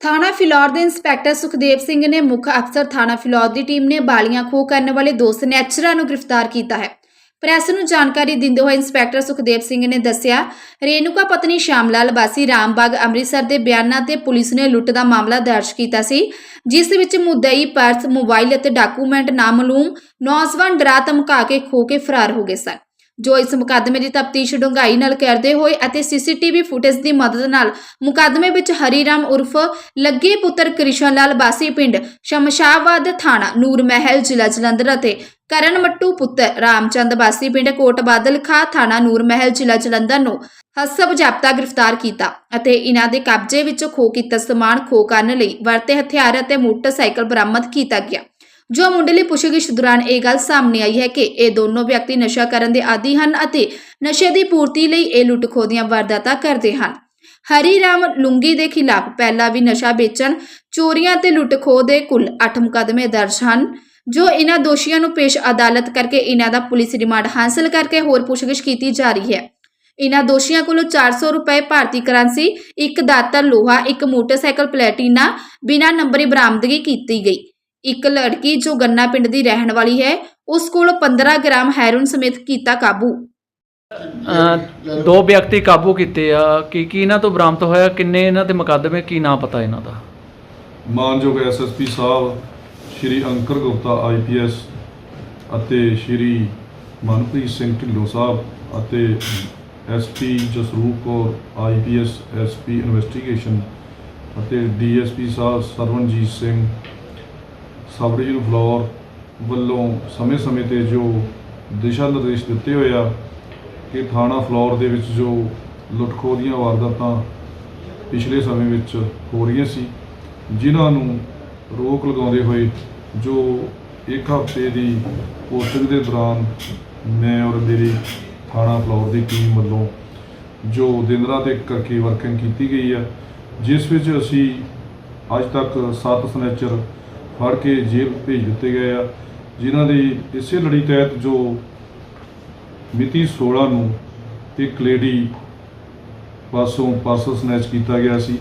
ਥਾਣਾ ਫਿਲੌਰ ਦੇ ਇੰਸਪੈਕਟਰ ਸੁਖਦੇਵ ਸਿੰਘ ਨੇ ਮੁੱਖ ਅਫਸਰ ਥਾਣਾ ਫਿਲੌਰ ਦੀ ਟੀਮ ਨੇ ਬਾਲੀਆਂ ਖੋਹ ਕਰਨ ਵਾਲੇ ਦੋ ਸਨੈਚਰਾਂ ਨੂੰ ਗ੍ਰਿਫਤਾਰ ਕੀਤਾ ਹੈ। ਪ੍ਰੈਸ ਨੂੰ ਜਾਣਕਾਰੀ ਦਿੰਦੇ ਹੋਏ ਇੰਸਪੈਕਟਰ ਸੁਖਦੇਵ ਸਿੰਘ ਨੇ ਦੱਸਿਆ ਰੇਨੂਕਾ ਪਤਨੀ ਸ਼ਾਮਲਾਲ ਬਾਸੀ ਰਾਮਬਾਗ ਅੰਮ੍ਰਿਤਸਰ ਦੇ ਬਿਆਨਾਂ ਤੇ ਪੁਲਿਸ ਨੇ ਲੁੱਟ ਦਾ ਮਾਮਲਾ ਦਰਜ ਕੀਤਾ ਸੀ, ਜਿਸ ਵਿੱਚ ਮੁੱਦਈ ਪਰਸ, ਮੋਬਾਈਲ ਅਤੇ ਡਾਕੂਮੈਂਟ ਨਾਮਲੂਮ ਨੌਜਵਾਨ ਡਰਾ ਧਮਕਾ ਕੇ ਖੋ ਕੇ ਫਰਾਰ ਹੋ ਗਏ ਸਨ। ਜੋ ਇਸ ਮੁਕੱਦਮੇ ਦੀ ਤਫਤੀਸ਼ ਡੂੰਘਾਈ ਨਾਲ ਕਰਦੇ ਹੋਏ ਅਤੇ ਸੀਸੀਟੀਵੀ ਫੁਟੇਜ ਦੀ ਮਦਦ ਨਾਲ ਮੁਕੱਦਮੇ ਵਿੱਚ ਹਰੀ ਰਾਮ ਉਰਫ ਲੱਗੇ ਪੁੱਤਰ ਕ੍ਰਿਸ਼ਨ ਲਾਲ ਬਾਸੀ ਪਿੰਡ ਸ਼ਮਸ਼ਾਬਾਦ ਥਾਣਾ ਨੂਰ ਮਹਿਲ, ਜ਼ਿਲ੍ਹਾ ਜਲੰਧਰ ਅਤੇ ਕਰਨ ਮੱਟੂ ਪੁੱਤਰ ਰਾਮਚੰਦ ਬਾਸੀ ਪਿੰਡ ਕੋਟ ਬਾਦਲ ਖਾ ਥਾਣਾ ਨੂਰ ਮਹਿਲ, ਜ਼ਿਲ੍ਹਾ ਜਲੰਧਰ ਨੂੰ ਹਸਬ ਜਾਪਤਾ ਗ੍ਰਿਫਤਾਰ ਕੀਤਾ ਅਤੇ ਇਹਨਾਂ ਦੇ ਕਬਜ਼ੇ ਵਿੱਚੋਂ ਖੋਹ ਕੀਤਾ ਸਮਾਨ ਖੋ ਕਰਨ ਲਈ ਵਰਤੇ ਹਥਿਆਰ ਅਤੇ ਮੋਟਰਸਾਈਕਲ ਬਰਾਮਦ ਕੀਤਾ ਗਿਆ। ਜੋ ਮੁੰਡਲੀ ਪੁੱਛਗਿੱਛ ਦੌਰਾਨ ਇਹ ਗੱਲ ਸਾਹਮਣੇ ਆਈ ਹੈ ਕਿ ਇਹ ਦੋਨੋਂ ਵਿਅਕਤੀ ਨਸ਼ਾ ਕਰਨ ਦੇ ਆਦੀ ਹਨ ਅਤੇ ਨਸ਼ੇ ਦੀ ਪੂਰਤੀ ਲਈ ਇਹ ਲੁੱਟ-ਖੋਹ ਦੀਆਂ ਵਾਰਦਾਤਾਂ ਕਰਦੇ ਹਨ। ਹਰੀ ਰਾਮ ਲੁੰਗੀ ਦੇ ਖਿਲਾਫ ਪਹਿਲਾਂ ਵੀ ਨਸ਼ਾ ਵੇਚਣ, ਚੋਰੀਆਂ ਤੇ ਲੁੱਟ-ਖੋਹ ਦੇ ਕੁੱਲ 8 ਮੁਕੱਦਮੇ ਦਰਜ ਹਨ, ਜੋ ਇਹਨਾਂ ਦੋਸ਼ੀਆਂ ਨੂੰ ਪੇਸ਼ ਅਦਾਲਤ ਕਰਕੇ ਇਹਨਾਂ ਦਾ ਪੁਲਿਸ ਰਿਮਾਂਡ ਹਾਸਲ ਕਰਕੇ ਹੋਰ ਪੁੱਛਗਿੱਛ ਕੀਤੀ ਜਾ ਰਹੀ ਹੈ। ਇਹਨਾਂ ਦੋਸ਼ੀਆਂ ਕੋਲੋਂ 400 ਰੁਪਏ ਭਾਰਤੀ ਕਰੰਸੀ, ਇੱਕ ਦਾਤਰ ਲੋਹਾ, ਇੱਕ ਮੋਟਰਸਾਈਕਲ ਪਲੈਟੀਨਾ ਬਿਨਾਂ ਨੰਬਰੀ ਬਰਾਮਦਗੀ ਕੀਤੀ ਗਈ। ਇੱਕ ਲੜਕੀ ਜੋ ਗੰਨਾ ਪਿੰਡ ਦੀ ਰਹਿਣ ਵਾਲੀ ਹੈ ਉਸ ਕੋਲ 15 ਗ੍ਰਾਮ ਹੈਰੋਇਨ ਸਮੇਤ ਕੀਤਾ ਕਾਬੂ। ਅਹ ਦੋ ਵਿਅਕਤੀ ਕਾਬੂ ਕੀਤੇ ਆ। ਕੀ ਕੀ ਇਹਨਾਂ ਤੋਂ ਬਰਾਮਦ ਹੋਇਆ? ਕਿੰਨੇ ਇਹਨਾਂ ਦੇ ਮੁਕੱਦਮੇ? ਕੀ ਨਾਂ ਪਤਾ ਇਹਨਾਂ ਦਾ? ਮਾਨਯੋਗ ਐਸਐਸਪੀ ਸਾਹਿਬ ਸ਼੍ਰੀ ਅੰਕਰ ਗੁਪਤਾ ਆਈਪੀਐਸ ਅਤੇ ਸ਼੍ਰੀ ਮਨਪ੍ਰੀਤ ਸਿੰਘ ਢਿੱਲੋਂ ਸਾਹਿਬ ਅਤੇ SP Jasroop Kaur IPS SP investigation ਅਤੇ ਡੀਐਸਪੀ ਸਾਹਿਬ ਸਰਵਨਜੀਤ ਸਿੰਘ ਸਬ ਡਿਵੀਜ਼ਨ ਫਲੋਰ ਵੱਲੋਂ ਸਮੇਂ-ਸਮੇਂ ਤੇ ਜੋ ਦਿਸ਼ਾ ਨਿਰਦੇਸ਼ ਦਿੱਤੇ ਹੋਏ ਆ ਕਿ ਥਾਣਾ ਫਲੋਰ ਦੇ ਵਿੱਚ ਜੋ ਲੁੱਟਖੋ ਦੀਆਂ ਵਾਰਦਾਤਾਂ ਪਿਛਲੇ ਸਮੇਂ ਵਿੱਚ ਹੋ ਰਹੀਆਂ ਸੀ, ਜਿਨ੍ਹਾਂ ਨੂੰ ਰੋਕ ਲਗਾਉਂਦੇ ਹੋਏ ਜੋ ਇੱਕ ਹਫ਼ਤੇ ਦੀ ਪੋਸਟਿੰਗ ਦੇ ਦੌਰਾਨ ਮੈਂ ਔਰ ਮੇਰੀ ਥਾਣਾ ਫਲੋਰ ਦੀ ਟੀਮ ਵੱਲੋਂ ਜੋ ਦਿਨ ਰਾਤ ਇੱਕ ਕਰਕੇ ਵਰਕਿੰਗ ਕੀਤੀ ਗਈ ਆ, ਜਿਸ ਵਿੱਚ ਅਸੀਂ ਅੱਜ ਤੱਕ 7 ਸਨੈਚਰ ਫੜ ਕੇ ਜੇਲ੍ਹ ਭੇਜ ਦਿੱਤੇ ਗਏ ਆ, ਜਿਨ੍ਹਾਂ ਦੀ ਇਸੇ ਲੜੀ ਤਹਿਤ ਜੋ ਮਿਤੀ 16 ਨੂੰ ਇੱਕ ਲੇਡੀ ਪਾਸੋਂ ਪਾਰਸਲ ਸਨੈਚ ਕੀਤਾ ਗਿਆ ਸੀ,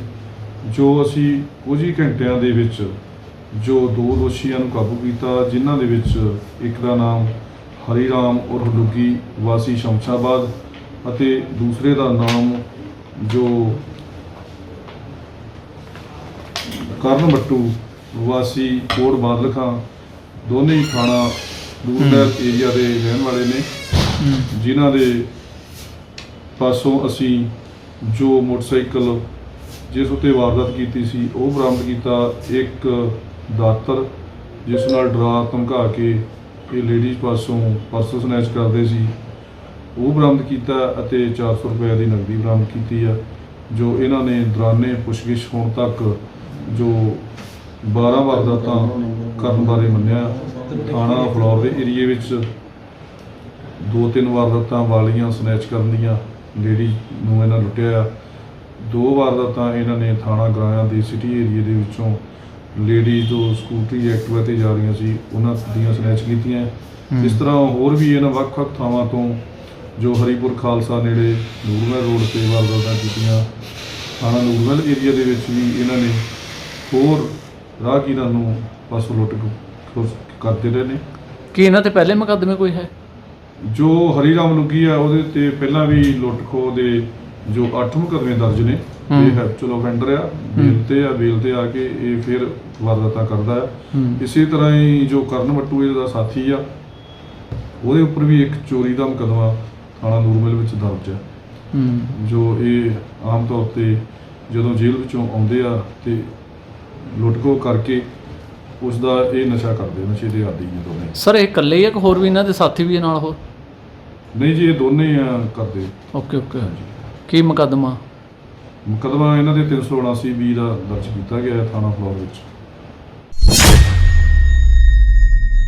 ਜੋ ਅਸੀਂ ਕੁਝ ਹੀ ਘੰਟਿਆਂ ਦੇ ਵਿੱਚ ਜੋ ਦੋ ਦੋਸ਼ੀਆਂ ਨੂੰ ਕਾਬੂ ਕੀਤਾ, ਜਿਨ੍ਹਾਂ ਦੇ ਵਿੱਚ ਇੱਕ ਦਾ ਨਾਮ ਹਰੀ ਰਾਮ ਔਰ ਡੁੱਗੀ ਵਾਸੀ ਸ਼ਮਸ਼ਾਬਾਦ ਅਤੇ ਦੂਸਰੇ ਦਾ ਨਾਮ ਜੋ ਕਰਨ ਮੱਟੂ ਵਾਸੀ ਕੋਟ ਬਾਦਲ ਖਾਂ ਦੋਨੇ ਹੀ ਥਾਣਾ ਦੂਰਨਹਿਰ ਏਰੀਆ ਦੇ ਰਹਿਣ ਵਾਲੇ ਨੇ। ਜਿਨ੍ਹਾਂ ਦੇ ਪਾਸੋਂ ਅਸੀਂ ਜੋ ਮੋਟਰਸਾਈਕਲ ਜਿਸ ਉਤੇ ਵਾਰਦਾਤ ਕੀਤੀ ਸੀ ਉਹ ਬਰਾਮਦ ਕੀਤਾ ਇੱਕ ਦਾਤਰ ਜਿਸ ਨਾਲ ਡਰਾ ਧਮਕਾ ਕੇ ਇਹ ਲੇਡੀਜ਼ ਪਾਸੋਂ ਪਰਸ ਸਨੈਚ ਕਰਦੇ ਸੀ। ਉਹ ਬਰਾਮਦ ਕੀਤਾ ਅਤੇ 400 ਰੁਪਏ ਦੀ ਨਕਦੀ ਬਰਾਮਦ ਕੀਤੀ ਆ ਜੋ ਇਹਨਾਂ ਨੇ ਦੌਰਾਨੇ ਪੁੱਛਗਿੱਛ ਹੋਣ ਤੱਕ ਜੋ 12 ਵਾਰਦਾਤਾਂ ਕਰਨ ਬਾਰੇ ਮੰਨਿਆ। ਥਾਣਾ ਫਲੋਰ ਦੇ ਏਰੀਏ ਵਿੱਚ ਦੋ ਤਿੰਨ ਵਾਰਦਾਤਾਂ ਵਾਲੀਆਂ ਸਨੈਚ ਕਰਨ ਦੀਆਂ ਲੇਡੀ ਨੂੰ ਇਹਨਾਂ ਲੁੱਟਿਆ। ਦੋ ਵਾਰਦਾਤਾਂ ਇਹਨਾਂ ਨੇ ਥਾਣਾ ਗਰਾਇਆ ਦੇ ਸਿਟੀ ਏਰੀਏ ਦੇ ਵਿੱਚੋਂ ਲੇਡੀ ਜੋ ਸਕੂਟਰੀ ਐਕਟਿਵਾ ਤੇ ਜਾ ਰਹੀਆਂ ਸੀ ਉਹਨਾਂ ਦੀਆਂ ਸਨੈਚ ਕੀਤੀਆਂ। ਇਸ ਤਰ੍ਹਾਂ ਹੋਰ ਵੀ ਇਹਨਾਂ ਵੱਖ-ਵੱਖ ਥਾਵਾਂ ਤੋਂ ਜੋ ਹਰੀਪੁਰ ਖਾਲਸਾ ਨੇੜੇ ਨੂਰਮਹਿਲ ਰੋਡ ਤੇ ਵਾਰਦਾਤਾਂ ਕੀਤੀਆਂ। ਥਾਣਾ ਨੂਰਮਹਿਲ ਏਰੀਆ ਦੇ ਵਿੱਚ ਵੀ ਇਹਨਾਂ ਨੇ ਹੋਰ ਰਾਹਗੀਰਾਂ ਨੂੰ ਪਾਸੋਂ ਲੁੱਟ ਖੋਹ ਕਰਦੇ ਰਹੇ ਨੇ? ਕੀ ਇਹਨਾਂ ਤੇ ਪਹਿਲੇ ਮੁਕੱਦਮੇ ਕੋਈ ਹੈ? ਜੋ ਹਰੀਰਾਮ ਲੁੱਗੀ ਆ ਉਹਦੇ ਤੇ ਪਹਿਲਾਂ ਵੀ ਲੁੱਟ ਖੋਹ ਦੇ ਜੋ 8 ਮੁਕੱਦਮੇ ਦਰਜ ਨੇ ਹੂੰ। ਇਹ ਹੈਪਚੁਅਲ ਆਫੈਂਡਰ ਆ ਬੇਲ ਤੇ ਆ ਬੇਲ ਤੇ ਆ ਕੇ ਇਹ ਫਿਰ ਵਾਰਦਾਤਾਂ ਕਰਦਾ ਆ। ਹੂੰ। ਇਸੇ ਤਰ੍ਹਾਂ ਹੀ ਜੋ ਕਰਨ ਮੱਟੂ ਇਹਦਾ ਸਾਥੀ ਆ ਉਹਦੇ ਉੱਪਰ ਵੀ ਇੱਕ ਚੋਰੀ ਦਾ ਮੁਕੱਦਮਾ ਥਾਣਾ ਨੂਰਮਹਿਲ ਵਿੱਚ ਦਰਜ ਆ। ਹੂੰ। ਜੋ ਇਹ ਆਮ ਤੌਰ ਤੇ ਜਦੋਂ ਜੇਲ੍ਹ ਵਿੱਚੋਂ ਆਉਂਦੇ ਆ ਤੇ ਲੁੱਟ ਖੋਹ ਕਰਕੇ ਉਸ ਦਾ ਇਹ ਨਸ਼ਾ ਕਰਦੇ ਨਸ਼ੇ ਦੇ ਆਦੀ ਨੇ ਦੋਨੇ ਸਰ ਇਹ ਇਕੱਲੇ ਹੀ ਆ ਕਿ ਹੋਰ ਵੀ ਇਹਨਾਂ ਦੇ ਸਾਥੀ ਵੀ ਆ ਨਾਲ ਹੋਰ? ਨਹੀਂ ਜੀ ਇਹ ਦੋਨੇ ਹੀ ਆ ਕਰਦੇ। Okay okay. ਕੀ ਮੁਕੱਦਮਾ? ਮੁਕੱਦਮਾ ਇਹਨਾਂ ਦੇ 379 ਬੀ ਦਾ ਦਰਜ ਕੀਤਾ ਗਿਆ ਹੈ ਥਾਣਾ ਫਲੋਰ ਵਿੱਚ।